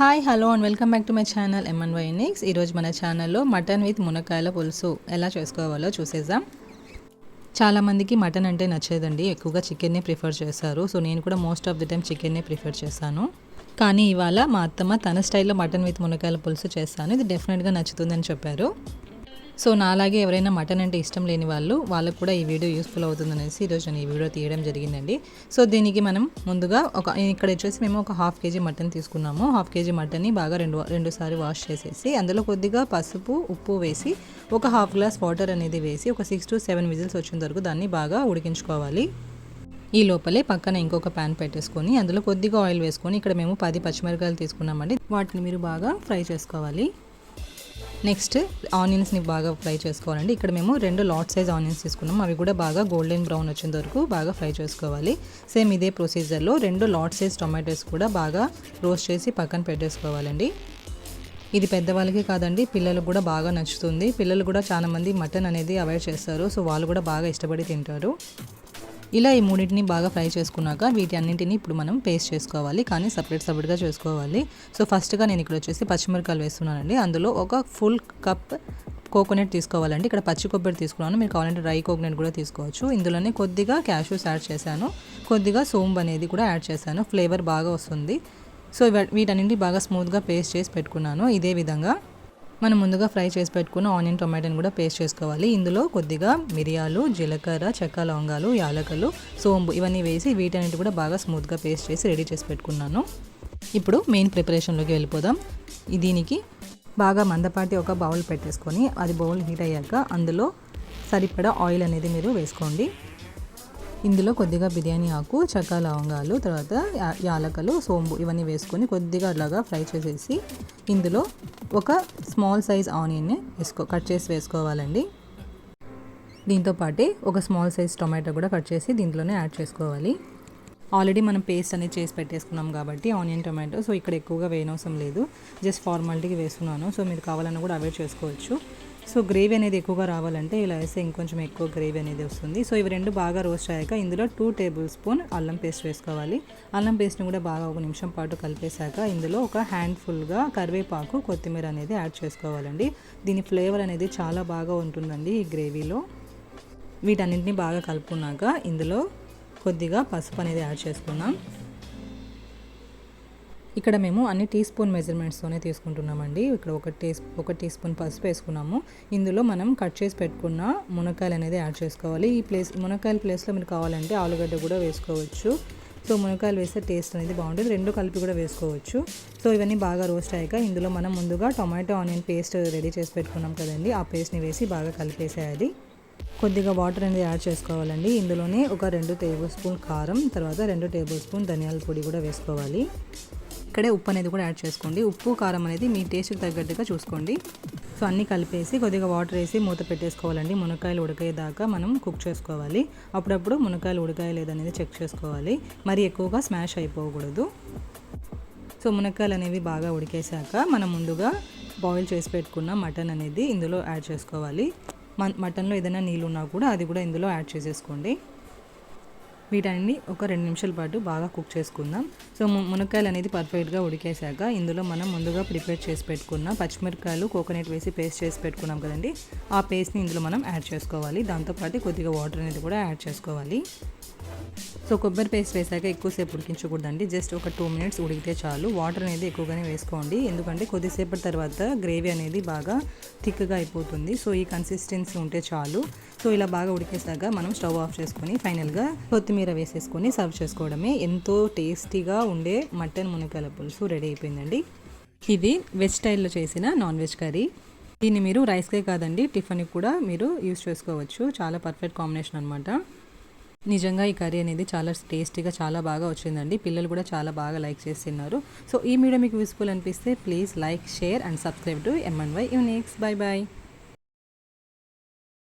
Hi hello and welcome back to my channel MN వైనిక్స్ ఈరోజు మన ఛానల్లో మటన్ విత్ మునక్కాయల పులుసు ఎలా చేసుకోవాలో చూసేద్దాం. చాలామందికి మటన్ అంటే నచ్చేదండి ఎక్కువగా చికెన్నే ప్రిఫర్ చేస్తారు. సో నేను కూడా మోస్ట్ ఆఫ్ ది టైం చికెన్నే ప్రిఫర్ చేశాను కానీ ఇవాళ మా అత్తమ్మ తన స్టైల్లో మటన్ విత్ మునక్కాయల పులుసు చేస్తాను. ఇది డెఫినెట్గా నచ్చుతుందని చెప్పారు. సో నాలాగే ఎవరైనా మటన్ అంటే ఇష్టం లేని వాళ్ళు వాళ్ళకు కూడా ఈ వీడియో యూస్ఫుల్ అవుతుందనేసి ఈరోజు నేను ఈ వీడియో తీయడం జరిగిందండి. సో దీనికి మనం ముందుగా ఒక ఇక్కడ వచ్చేసి మేము ఒక హాఫ్ కేజీ మటన్ తీసుకున్నాము. హాఫ్ కేజీ మటన్ని బాగా రెండు రెండుసారి వాష్ చేసేసి అందులో కొద్దిగా పసుపు ఉప్పు వేసి ఒక హాఫ్ గ్లాస్ వాటర్ అనేది వేసి ఒక సిక్స్ టు సెవెన్ విజిల్స్ వచ్చిన వరకు దాన్ని బాగా ఉడికించుకోవాలి. ఈ లోపలే పక్కన ఇంకొక ప్యాన్ పెట్టేసుకొని అందులో కొద్దిగా ఆయిల్ వేసుకొని ఇక్కడ మేము పది పచ్చిమిరకాయలు తీసుకున్నామండి. వాటిని మీరు బాగా ఫ్రై చేసుకోవాలి. నెక్స్ట్ ఆనియన్స్ని బాగా ఫ్రై చేసుకోవాలండి. ఇక్కడ మేము రెండు లాట్ సైజ్ ఆనియన్స్ తీసుకున్నాం. అవి కూడా బాగా గోల్డెన్ బ్రౌన్ వచ్చేంత వరకు బాగా ఫ్రై చేసుకోవాలి. సేమ్ ఇదే ప్రొసీజర్లో రెండు లాట్ సైజ్ టొమాటోస్ కూడా బాగా రోస్ట్ చేసి పక్కన పెట్టేసుకోవాలండి. ఇది పెద్దవాళ్ళకి కాదండి పిల్లలకు కూడా బాగా నచ్చుతుంది. పిల్లలు కూడా చాలా మంది మటన్ అనేది అవాయిడ్ చేస్తారు. సో వాళ్ళు కూడా బాగా ఇష్టపడి తింటారు. ఇలా ఈ మూడింటిని బాగా ఫ్రై చేసుకున్నాక వీటి అన్నింటిని ఇప్పుడు మనం పేస్ట్ చేసుకోవాలి కానీ సపరేట్ సపరేట్గా చేసుకోవాలి. సో ఫస్ట్గా నేను ఇక్కడ వచ్చేసి పచ్చిమిరకాయలు వేస్తున్నానండి. అందులో ఒక ఫుల్ కప్ కోకోనట్ తీసుకోవాలండి. ఇక్కడ పచ్చి కొబ్బరి తీసుకున్నాను. మీరు కావాలంటే డ్రై కోకోనట్ కూడా తీసుకోవచ్చు. ఇందులోనే కొద్దిగా క్యాషూస్ యాడ్ చేశాను. కొద్దిగా సోంబ్ అనేది కూడా యాడ్ చేశాను. ఫ్లేవర్ బాగా వస్తుంది. సో వీటన్నింటి బాగా స్మూత్గా పేస్ట్ చేసి పెట్టుకున్నాను. ఇదే విధంగా మనం ముందుగా ఫ్రై చేసి పెట్టుకున్న ఆనియన్ టొమాటోని కూడా పేస్ట్ చేసుకోవాలి. ఇందులో కొద్దిగా మిరియాలు జీలకర్ర చెక్క లవంగాలు యాలకలు సోంబు ఇవన్నీ వేసి వీటన్నిటి కూడా బాగా స్మూత్గా పేస్ట్ చేసి రెడీ చేసి పెట్టుకున్నాను. ఇప్పుడు మెయిన్ ప్రిపరేషన్లోకి వెళ్ళిపోదాం. దీనికి బాగా మందపాటి ఒక బౌల్ పెట్టేసుకొని అది బౌల్ హీట్ అయ్యాక అందులో సరిపడా ఆయిల్ అనేది మీరు వేసుకోండి. ఇందులో కొద్దిగా బిర్యానీ ఆకు చక్క లవంగాలు తర్వాత యాలకలు సోంబు ఇవన్నీ వేసుకొని కొద్దిగా అలాగా ఫ్రై చేసేసి ఇందులో ఒక స్మాల్ సైజ్ ఆనియన్ని వేసుకో కట్ చేసి వేసుకోవాలండి. దీంతో పాటే ఒక స్మాల్ సైజ్ టొమాటో కూడా కట్ చేసి దీంట్లోనే యాడ్ చేసుకోవాలి. ఆల్రెడీ మనం పేస్ట్ అనేది చేసి పెట్టేసుకున్నాం కాబట్టి ఆనియన్ టొమాటో సో ఇక్కడ ఎక్కువగా వేయనవసరం లేదు. జస్ట్ ఫార్మాలిటీకి వేస్తున్నాను. సో మీరు కావాలన్నా కూడా అవాయిడ్ చేసుకోవచ్చు. సో గ్రేవీ అనేది ఎక్కువగా రావాలంటే ఇలా వేస్తే ఇంకొంచెం ఎక్కువ గ్రేవీ అనేది వస్తుంది. సో ఇవి రెండు బాగా రోస్ట్ అయ్యాక ఇందులో టూ టేబుల్ స్పూన్ అల్లం పేస్ట్ వేసుకోవాలి. అల్లం పేస్ట్ని కూడా బాగా ఒక నిమిషం పాటు కలిపేశాక ఇందులో ఒక హ్యాండ్ఫుల్గా కరివేపాకు కొత్తిమీర అనేది యాడ్ చేసుకోవాలండి. దీని ఫ్లేవర్ అనేది చాలా బాగా ఉంటుందండి ఈ గ్రేవీలో. వీటన్నింటినీ బాగా కలుపుకున్నాక ఇందులో కొద్దిగా పసుపు అనేది యాడ్ చేసుకున్నాం ఇక్కడ మేము అన్ని టీ స్పూన్ మెజర్మెంట్స్తోనే తీసుకుంటున్నామండి. ఇక్కడ ఒక టీ ఒక టీ స్పూన్ పసుపు వేసుకున్నాము. ఇందులో మనం కట్ చేసి పెట్టుకున్న మునక్కాయలు అనేది యాడ్ చేసుకోవాలి. ఈ ప్లేస్ మునక్కాయల ప్లేస్లో మీరు కావాలంటే ఆలుగడ్డ కూడా వేసుకోవచ్చు. సో మునక్కాయలు వేస్తే టేస్ట్ అనేది బాగుంటుంది. రెండు కలిపి కూడా వేసుకోవచ్చు. సో ఇవన్నీ బాగా రోస్ట్ అయ్యాక ఇందులో మనం ముందుగా టొమాటో ఆనియన్ పేస్ట్ రెడీ చేసి పెట్టుకున్నాం కదండి. ఆ పేస్ట్ని వేసి బాగా కలిపేసేయాలి. కొద్దిగా వాటర్ అనేది యాడ్ చేసుకోవాలండి. ఇందులోనే ఒక రెండు టేబుల్ స్పూన్ కారం తర్వాత రెండు టేబుల్ స్పూన్ ధనియాల పొడి కూడా వేసుకోవాలి. ఇక్కడే ఉప్పు అనేది కూడా యాడ్ చేసుకోండి. ఉప్పు కారం అనేది మీ టేస్ట్కి తగ్గట్టుగా చూసుకోండి. సో అన్నీ కలిపేసి కొద్దిగా వాటర్ వేసి మూత పెట్టేసుకోవాలండి. మునక్కాయలు ఉడకేదాకా మనం కుక్ చేసుకోవాలి. అప్పుడప్పుడు మునక్కాయలు ఉడకాయ లేదనేది చెక్ చేసుకోవాలి. మరి ఎక్కువగా స్మాష్ అయిపోకూడదు. సో మునక్కాయలు అనేవి బాగా ఉడికేశాక మనం ముందుగా బాయిల్ చేసి పెట్టుకున్న మటన్ అనేది ఇందులో యాడ్ చేసుకోవాలి. మటన్లో ఏదైనా నీళ్ళు ఉన్నా కూడా అది కూడా ఇందులో యాడ్ చేసేసుకోండి. వీటన్ని ఒక రెండు నిమిషాల పాటు బాగా కుక్ చేసుకుందాం. సో మునక్కాయలు అనేది పర్ఫెక్ట్గా ఉడికేశాక ఇందులో మనం ముందుగా ప్రిపేర్ చేసి పెట్టుకున్న పచ్చిమిరకాయలు కోకోనట్ వేసి పేస్ట్ చేసి పెట్టుకున్నాం కదండి. ఆ పేస్ట్ని ఇందులో మనం యాడ్ చేసుకోవాలి. దాంతోపాటు కొద్దిగా వాటర్ అనేది కూడా యాడ్ చేసుకోవాలి. సో కొబ్బరి పేస్ట్ వేసాక ఎక్కువసేపు ఉడికించకూడదండి. జస్ట్ ఒక టూ మినిట్స్ ఉడికితే చాలు. వాటర్ అనేది ఎక్కువగానే వేసుకోండి. ఎందుకంటే కొద్దిసేపటి తర్వాత గ్రేవీ అనేది బాగా థిక్గా అయిపోతుంది. సో ఈ కన్సిస్టెన్సీ ఉంటే చాలు. సో ఇలా బాగా ఉడికేసాక మనం స్టవ్ ఆఫ్ చేసుకొని ఫైనల్గా కొత్తిమీర వేసేసుకొని సర్వ్ చేసుకోవడమే. ఎంతో టేస్టీగా ఉండే మటన్ మునక్కాయల పులుసు రెడీ అయిపోయిందండి. ఇది వెజ్ స్టైల్లో చేసిన నాన్ వెజ్ కర్రీ. దీన్ని మీరు రైస్కే కాదండి టిఫిన్కి కూడా మీరు యూస్ చేసుకోవచ్చు. చాలా పర్ఫెక్ట్ కాంబినేషన్ అనమాట నిజంగా ఈ కర్రీ అనేది చాలా టేస్టీగా చాలా బాగా వచ్చిందండి. పిల్లలు కూడా చాలా బాగా లైక్ చేస్తున్నారు. సో ఈ వీడియో మీకు యూస్ఫుల్ అనిపిస్తే please like share and subscribe to MNY Unix bye bye